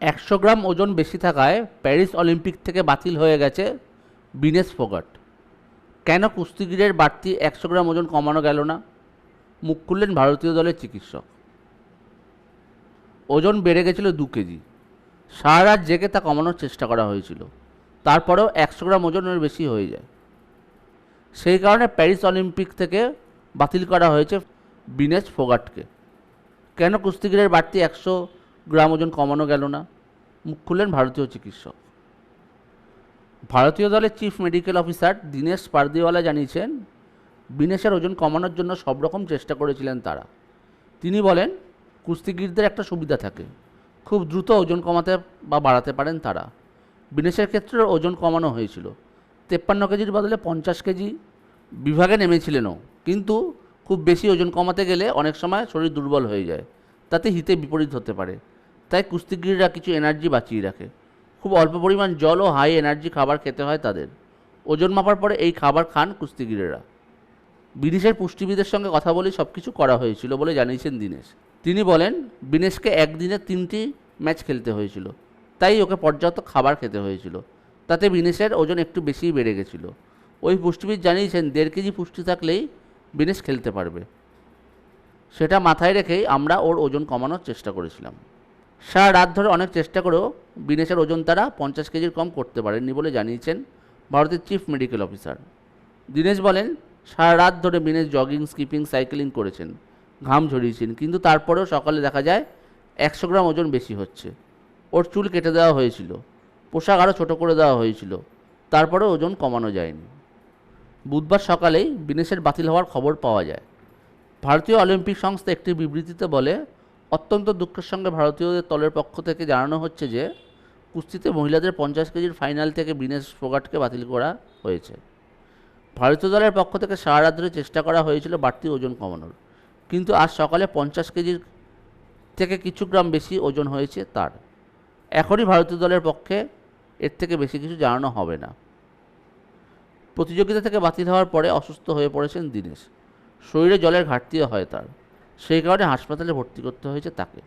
একশো গ্রাম ওজন বেশি থাকায় প্যারিস অলিম্পিক থেকে বাতিল হয়ে গেছে বিনেশ ফোগাট। কেন কুস্তিগিরের বাড়তি একশো গ্রাম ওজন কমানো গেল না? মুখ খুললেন ভারতীয় দলের চিকিৎসক। ওজন বেড়ে গেছিল দু কেজি। সারা রাত জেগে তা কমানোর চেষ্টা করা হয়েছিল। তারপরেও একশো গ্রাম ওজনের বেশি হয়ে যায়। সেই কারণে প্যারিস অলিম্পিক থেকে বাতিল করা হয়েছে বিনেশ ফোগাটকে। কেন কুস্তিগিরের বাড়তি একশো গ্রাম ওজন কমানো গেল না। মুখ খুললেন ভারতীয় চিকিৎসক। ভারতীয় দলের chief medical officer Dinesh Pardiwala জানিয়েছেন, বিনেশের ওজন কমানোর জন্য সব রকম চেষ্টা করেছিলেন তারা। তিনি বলেন, কুস্তিগিরদের একটা সুবিধা থাকে। খুব দ্রুত ওজন কমাতে বা বাড়াতে পারেন তারা। বিনেশের ক্ষেত্রে ওজন কমানো হয়েছিল। তেপ্পান্ন কেজির বদলে পঞ্চাশ কেজি বিভাগে নেমেছিলেনও। কিন্তু খুব বেশি ওজন কমাতে গেলে অনেক সময় শরীর দুর্বল হয়ে যায়। তাতে হিতে বিপরীত হতে পারে। তাই কুস্তিগিররা কিছু এনার্জি বাঁচিয়ে রাখে। খুব অল্প পরিমাণ জল ও হাই এনার্জি খাবার খেতে হয় তাদের। ওজন মাপার পরে এই খাবার খান কুস্তিগিরেরা। বিনেশের পুষ্টিবিদের সঙ্গে কথা বলে সব কিছু করা হয়েছিল বলে জানিয়েছেন দীনেশ। তিনি বলেন, বিনেশকে একদিনে তিনটি ম্যাচ খেলতে হয়েছিল। তাই ওকে পর্যাপ্ত খাবার খেতে হয়েছিল। তাতে বিনেশের ওজন একটু বেশিই বেড়ে গেছিল। ওই পুষ্টিবিদ জানিয়েছেন, দেড় কেজি পুষ্টি থাকলেই বিনেশ খেলতে পারবে। সেটা মাথায় রেখেই আমরা ওর ওজন কমানোর চেষ্টা করেছিলাম। সারা রাত ধরে অনেক চেষ্টা করেও বিনেশের ওজন তারা পঞ্চাশ কেজির কম করতে পারেননি বলে জানিয়েছেন ভারতের চিফ মেডিকেল অফিসার। দীনেশ বলেন, সারা রাত ধরে বিনেশ জগিং, স্কিপিং, সাইকেলিং করেছেন, ঘাম ঝরিয়েছেন, কিন্তু তারপরেও সকালে দেখা যায় একশো গ্রাম ওজন বেশি হচ্ছে। ওর চুল কেটে দেওয়া হয়েছিল, পোশাক আরও ছোটো করে দেওয়া হয়েছিল, তারপরেও ওজন কমানো যায়নি। বুধবার সকালেই বিনেশের বাতিল হওয়ার খবর পাওয়া যায়। ভারতীয় অলিম্পিক সংস্থা একটি বিবৃতিতে বলে অত্যন্ত দুঃখের সঙ্গে ভারতীয়দের দলের পক্ষ থেকে জানানো হচ্ছে যে, কুস্তিতে মহিলাদের পঞ্চাশ কেজির ফাইনাল থেকে বিনেশ ফোগাটকে বাতিল করা হয়েছে। ভারতীয় দলের পক্ষ থেকে সারা ধরে চেষ্টা করা হয়েছিল বাড়তি ওজন কমানোর। কিন্তু আজ সকালে পঞ্চাশ কেজির থেকে কিছু গ্রাম বেশি ওজন হয়েছে তার। এখনই ভারতীয় দলের পক্ষে এর থেকে বেশি কিছু জানানো হবে না। প্রতিযোগিতা থেকে বাতিল হওয়ার পরে অসুস্থ হয়ে পড়েছেন দীনেশ। শরীরে জলের ঘাটতিও হয় তার। সেই কারণে হাসপাতালে ভর্তি করতে হয়েছে তাকে।